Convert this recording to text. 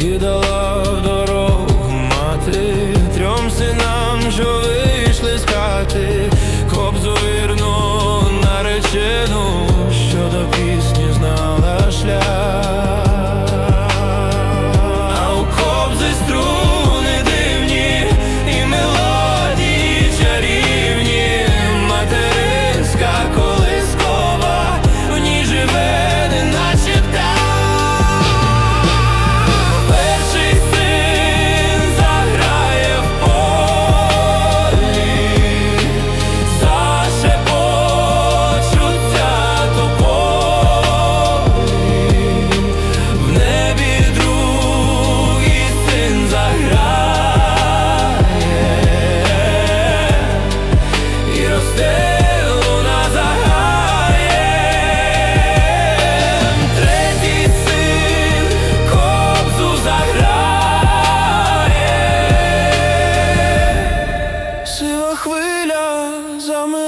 і дала дорогу мати трьом синам, що вийшли скати, хати, кобзу вірну наречену, що допі. we quell'asame